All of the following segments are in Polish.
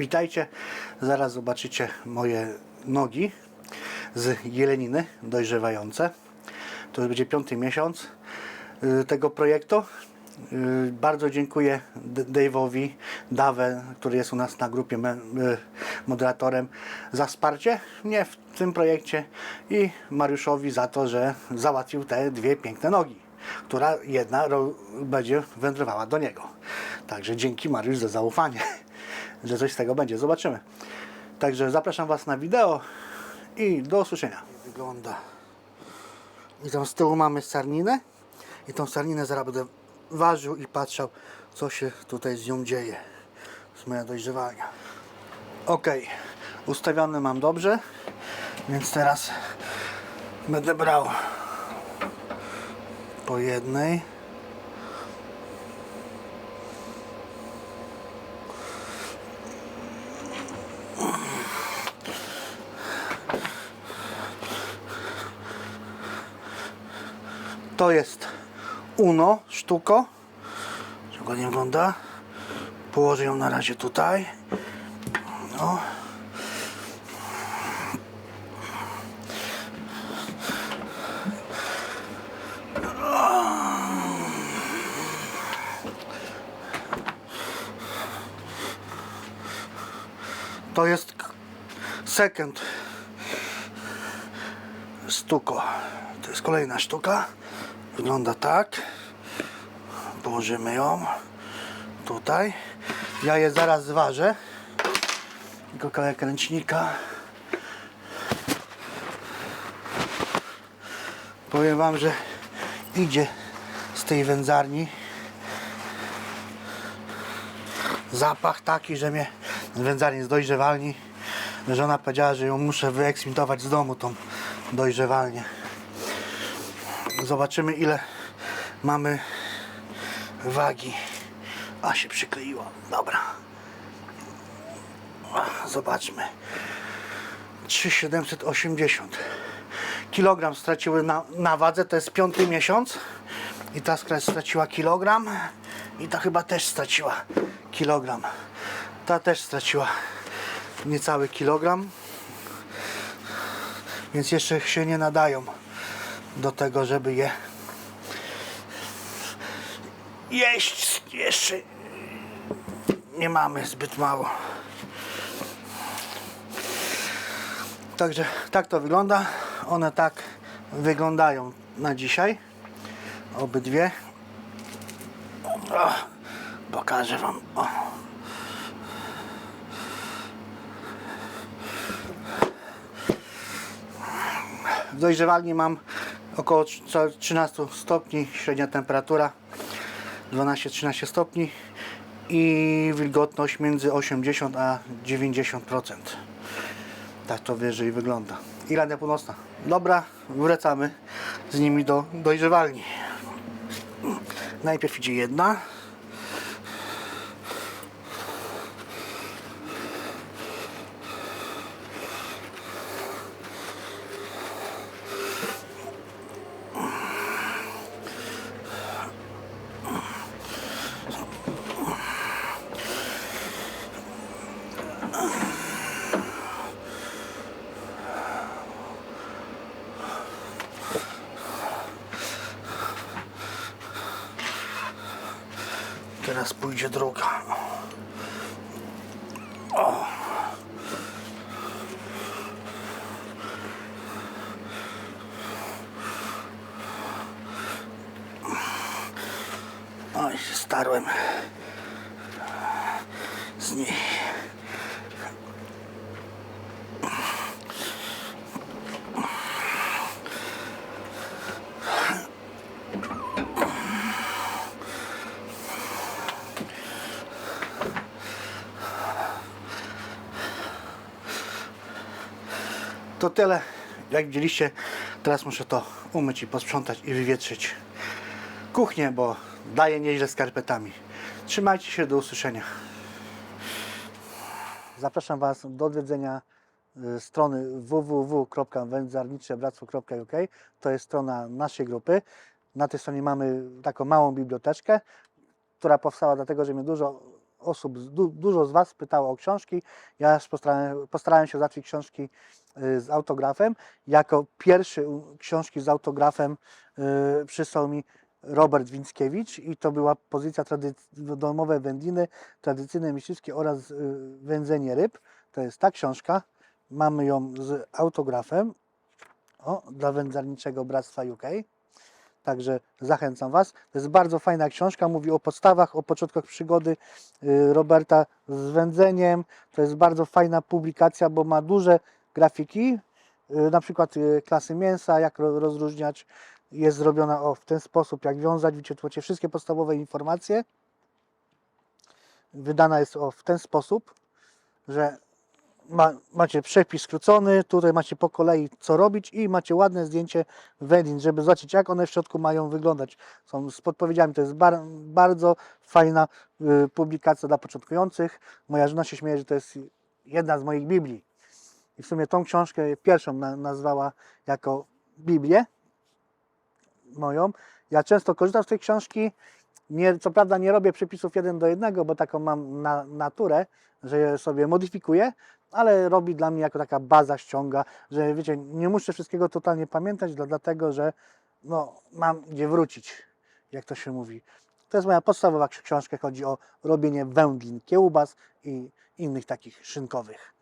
Witajcie. Zaraz zobaczycie moje nogi z jeleniny dojrzewające. To już będzie piąty miesiąc y, tego projektu. Y, Bardzo dziękuję Dave'owi, Dawę, który jest u nas na grupie y, moderatorem, za wsparcie mnie w tym projekcie i Mariuszowi za to, że załatwił te dwie piękne nogi, która jedna będzie wędrowała do niego. Także dzięki Mariusz za zaufanie, że coś z tego będzie. Zobaczymy. Także zapraszam Was na wideo i do usłyszenia. Wygląda. I tam z tyłu mamy sarninę. I tą sarninę zaraz będę ważył i patrzał, co się tutaj z nią dzieje. Z moja dojrzewania. Ok, ustawione mam dobrze, więc teraz będę brał po jednej. To jest Uno sztuko. Czego nie wygląda. Położę ją na razie tutaj. No. To jest second stuko. To jest kolejna sztuka. Wygląda tak. Położymy ją tutaj. Ja je zaraz zważę. Tylko kawałek ręcznika. Powiem Wam, że idzie z tej wędzarni zapach taki, że mnie wędzarni z dojrzewalni, że ona powiedziała, że ją muszę wyeksmitować z domu tą dojrzewalnię. Zobaczymy ile mamy wagi. A się przykleiła. Dobra. Zobaczmy. 3780 kilogram straciły na, na wadze, to jest piąty miesiąc i ta straciła kilogram i ta chyba też straciła kilogram. Ta też straciła niecały kilogram, więc jeszcze się nie nadają do tego, żeby je jeść. Jeszcze nie mamy zbyt mało. Także tak to wygląda. One tak wyglądają na dzisiaj. Obydwie. O, pokażę Wam. O. W dojrzewalni mam około trz- 13 stopni, średnia temperatura 12-13 stopni i wilgotność między 80 a 90%. Tak to wyżej wygląda. Irlandia Północna. Dobra, wracamy z nimi do dojrzewalni. Najpierw idzie jedna. Teraz pójdzie druga. O. Oj, się starłem z niej. To tyle. Jak widzieliście, teraz muszę to umyć i posprzątać i wywietrzyć kuchnię, bo daje nieźle skarpetami. Trzymajcie się, do usłyszenia. Zapraszam Was do odwiedzenia y, strony www.wędzarniczebractwo.uk. To jest strona naszej grupy. Na tej stronie mamy taką małą biblioteczkę, która powstała dlatego, że mnie dużo osób, du, dużo z Was pytało o książki. Ja postarałem, postarałem się załatwić książki y, z autografem. Jako pierwszy książki z autografem y, przysłał mi Robert Winckiewicz i to była pozycja domowe wędliny, tradycyjne myśliwskie oraz y, wędzenie ryb. To jest ta książka. Mamy ją z autografem o, dla Wędzarniczego Bractwa UK. Także zachęcam Was. To jest bardzo fajna książka. Mówi o podstawach, o początkach przygody y, Roberta z wędzeniem. To jest bardzo fajna publikacja, bo ma duże grafiki, y, na przykład y, klasy mięsa, jak ro- rozróżniać. Jest zrobiona o, w ten sposób, jak wiązać. Wyczytujecie wszystkie podstawowe informacje. Wydana jest o, w ten sposób, że ma, macie przepis skrócony, tutaj macie po kolei co robić i macie ładne zdjęcie wędlin, żeby zobaczyć jak one w środku mają wyglądać. Są z podpowiedziami, to jest bar, bardzo fajna y, publikacja dla początkujących. Moja żona się śmieje, że to jest jedna z moich Biblii. I w sumie tą książkę pierwszą na, nazwała jako Biblię moją. Ja często korzystam z tej książki. Nie, co prawda nie robię przepisów jeden do jednego, bo taką mam na, naturę, że je sobie modyfikuję, ale robi dla mnie jako taka baza ściąga, że wiecie, nie muszę wszystkiego totalnie pamiętać, dla- dlatego że no, mam gdzie wrócić, jak to się mówi. To jest moja podstawowa ksi- książka, chodzi o robienie wędlin, kiełbas i innych takich szynkowych.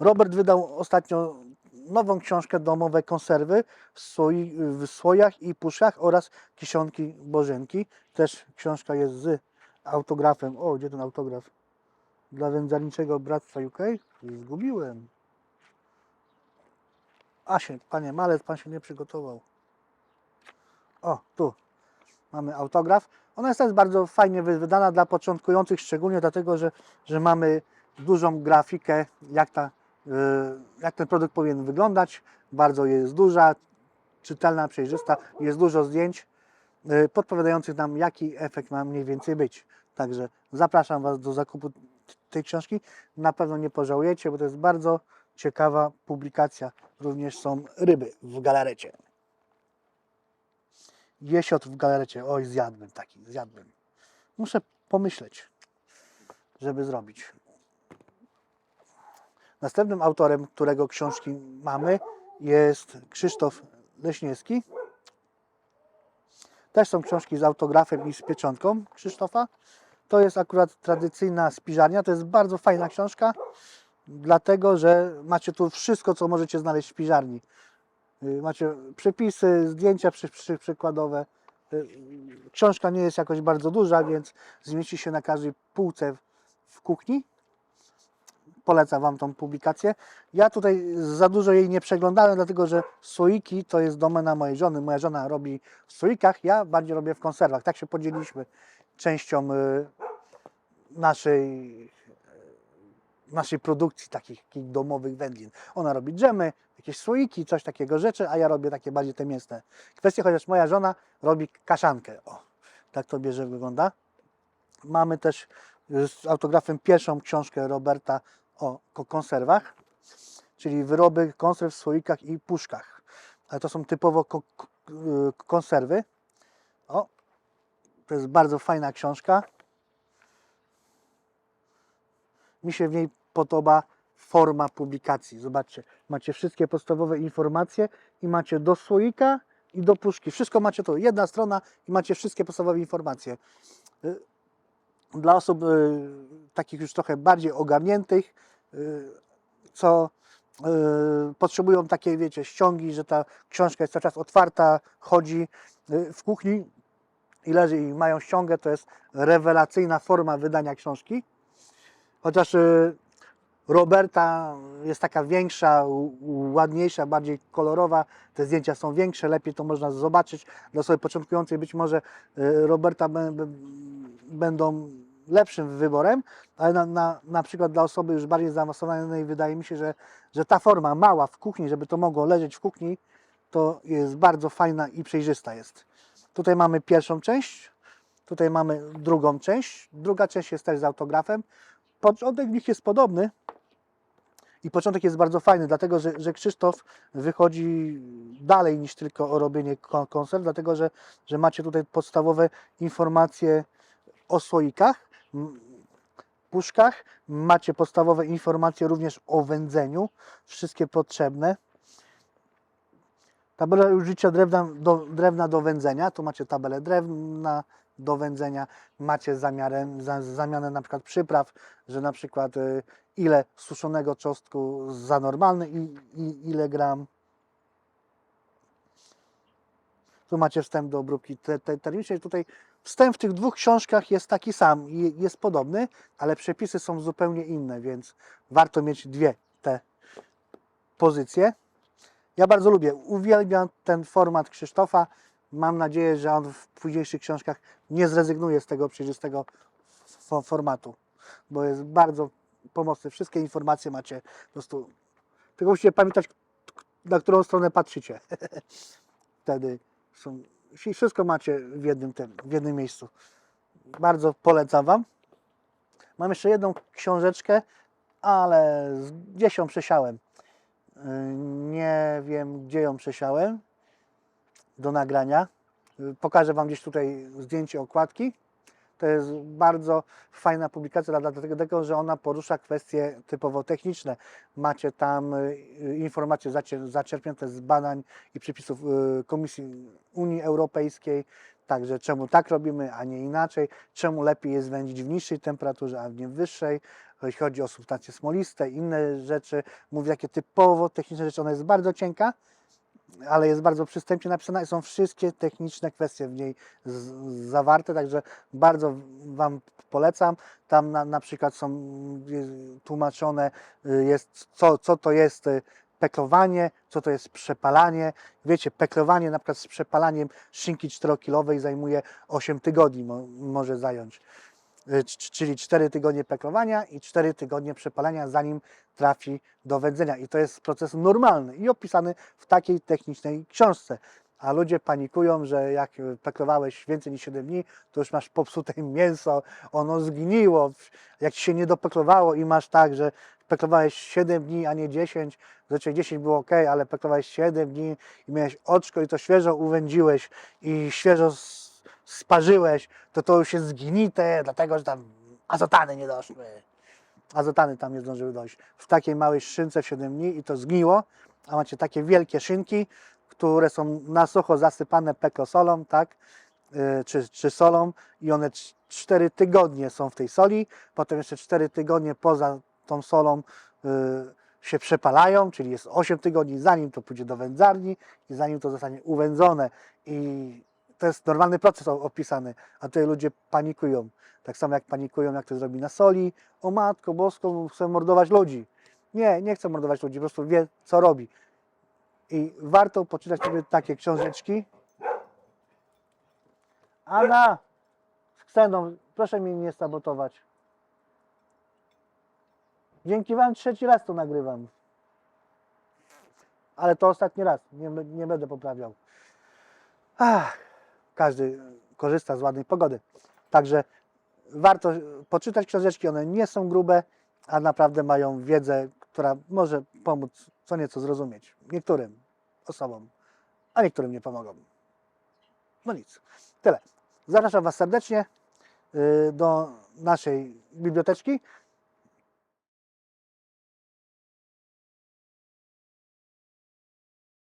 Robert wydał ostatnio nową książkę Domowe konserwy w, w słojach i puszkach oraz kisionki Bożenki. Też książka jest z autografem. O, gdzie ten autograf? Dla wędzarniczego Bractwa UK? Zgubiłem. A się, panie Malec, pan się nie przygotował. O, tu mamy autograf. Ona jest też bardzo fajnie wy- wydana dla początkujących, szczególnie dlatego, że, że mamy dużą grafikę, jak, ta, y, jak ten produkt powinien wyglądać. Bardzo jest duża, czytelna, przejrzysta. Jest dużo zdjęć y, podpowiadających nam, jaki efekt ma mniej więcej być. Także zapraszam Was do zakupu tej książki. Na pewno nie pożałujecie, bo to jest bardzo ciekawa publikacja. Również są ryby w galarecie. Jesiot w galarecie. Oj, zjadłbym taki, zjadłbym. Muszę pomyśleć, żeby zrobić. Następnym autorem, którego książki mamy, jest Krzysztof Leśniewski. Też są książki z autografem i z pieczątką Krzysztofa. To jest akurat tradycyjna spiżarnia. To jest bardzo fajna książka, dlatego że macie tu wszystko, co możecie znaleźć w spiżarni. Y, Macie przepisy, zdjęcia przy, przy, przykładowe. Y, Książka nie jest jakoś bardzo duża, więc zmieści się na każdej półce w, kuchni. Polecam Wam tą publikację. Ja tutaj za dużo jej nie przeglądałem, dlatego że słoiki to jest domena mojej żony. Moja żona robi w słoikach, ja bardziej robię w konserwach. Tak się podzieliliśmy częścią y, naszej, naszej produkcji takich, domowych wędlin. Ona robi dżemy, jakieś słoiki, coś takiego rzeczy, a ja robię takie bardziej te mięsne kwestie, chociaż moja żona robi kaszankę. O, tak to bierze wygląda. Mamy też y, z autografem pierwszą książkę Roberta o ko- konserwach, czyli wyroby konserw w słoikach i puszkach. Ale to są typowo ko- ko- y, konserwy. O, to jest bardzo fajna książka. Mi się w niej podoba forma publikacji. Zobaczcie, macie wszystkie podstawowe informacje i macie do słoika i do puszki. Wszystko macie tu. Jedna strona i macie wszystkie podstawowe informacje. Y, Dla osób y, takich już trochę bardziej ogarniętych, y, co y, potrzebują takiej, wiecie, ściągi, że ta książka jest cały czas otwarta, chodzi y, w kuchni i i mają ściągę, to jest rewelacyjna forma wydania książki. Chociaż y, Roberta jest taka większa, ładniejsza, bardziej kolorowa, te zdjęcia są większe, lepiej to można zobaczyć. Dla osoby początkującej być może y, Roberta bę- bę- będą lepszym wyborem, ale na, na, na przykład dla osoby już bardziej zaawansowanej wydaje mi się, że, że ta forma mała w kuchni, żeby to mogło leżeć w kuchni, to jest bardzo fajna i przejrzysta jest. Tutaj mamy pierwszą część, tutaj mamy drugą część. Druga część jest też z autografem. Początek w nich jest podobny i początek jest bardzo fajny, dlatego że, że Krzysztof wychodzi dalej niż tylko o robienie kon- konserw, dlatego że, że macie tutaj podstawowe informacje o słoikach, puszkach. Macie podstawowe informacje również o wędzeniu, wszystkie potrzebne. Tabela użycia drewna do, drewna do wędzenia, tu macie tabelę drewna do wędzenia, macie zamiarem, za, zamianę na przykład przypraw, że na przykład y, ile suszonego czosnku za normalny i, i ile gram. Tu macie wstęp do obróbki te, te, termicznej. Tutaj wstęp w tych dwóch książkach jest taki sam jest podobny, ale przepisy są zupełnie inne, więc warto mieć dwie te pozycje. Ja bardzo lubię, uwielbiam ten format Krzysztofa. Mam nadzieję, że on w późniejszych książkach nie zrezygnuje z tego przejrzystego fo- formatu, bo jest bardzo pomocny. Wszystkie informacje macie po prostu. Tylko musicie pamiętać, na którą stronę patrzycie. Wtedy są, wszystko macie w jednym, tym, w jednym miejscu. Bardzo polecam Wam. Mam jeszcze jedną książeczkę, ale z- gdzieś ją przesiałem. Nie wiem, gdzie ją przesiałem do nagrania. Pokażę Wam gdzieś tutaj zdjęcie okładki. To jest bardzo fajna publikacja, dla- dlatego, że ona porusza kwestie typowo techniczne. Macie tam y, informacje zaczerpnięte z badań i przepisów y, Komisji Unii Europejskiej. Także czemu tak robimy, a nie inaczej. Czemu lepiej jest wędzić w niższej temperaturze, a nie w wyższej. Jeśli chodzi o substancje smoliste, inne rzeczy. Mówię takie typowo techniczne rzeczy. Ona jest bardzo cienka, ale jest bardzo przystępnie napisana i są wszystkie techniczne kwestie w niej zawarte, także bardzo Wam polecam. Tam na, na przykład są tłumaczone, y, jest co, co to jest y, peklowanie, co to jest przepalanie. Wiecie, peklowanie na przykład z przepalaniem szynki 4-kilowej zajmuje 8 tygodni, mo, może zająć. Y, Czyli 4 tygodnie peklowania i 4 tygodnie przepalania, zanim trafi do wędzenia. I to jest proces normalny i opisany w takiej technicznej książce. A ludzie panikują, że jak peklowałeś więcej niż 7 dni, to już masz popsute mięso, ono zgniło. Jak ci się nie dopeklowało i masz tak, że peklowałeś 7 dni, a nie 10, zazwyczaj 10 było ok, ale peklowałeś 7 dni i miałeś oczko i to świeżo uwędziłeś i świeżo sparzyłeś, to to już jest zgnite, dlatego że tam azotany nie doszły. Azotany tam nie zdążyły dojść. W takiej małej szynce w 7 dni i to zgniło, a macie takie wielkie szynki, które są na sucho zasypane peklosolą, tak, Yy, czy, czy solą i one 4 tygodnie są w tej soli, potem jeszcze 4 tygodnie poza tą solą yy, się przepalają, czyli jest 8 tygodni zanim to pójdzie do wędzarni i zanim to zostanie uwędzone. I to jest normalny proces opisany, a tutaj ludzie panikują. Tak samo jak panikują, jak to zrobi na soli. O matko boską, chcę mordować ludzi. Nie, nie chcę mordować ludzi, po prostu wie, co robi. I warto poczytać sobie takie książeczki. Anna, z kseną, proszę mnie nie sabotować. Dzięki Wam trzeci raz to nagrywam. Ale to ostatni raz, nie, nie będę poprawiał. Ach, każdy korzysta z ładnej pogody. Także warto poczytać książeczki, one nie są grube, a naprawdę mają wiedzę, która może pomóc co nieco zrozumieć niektórym osobom, a niektórym nie pomogą. No nic, tyle. Zapraszam Was serdecznie y, do naszej biblioteczki.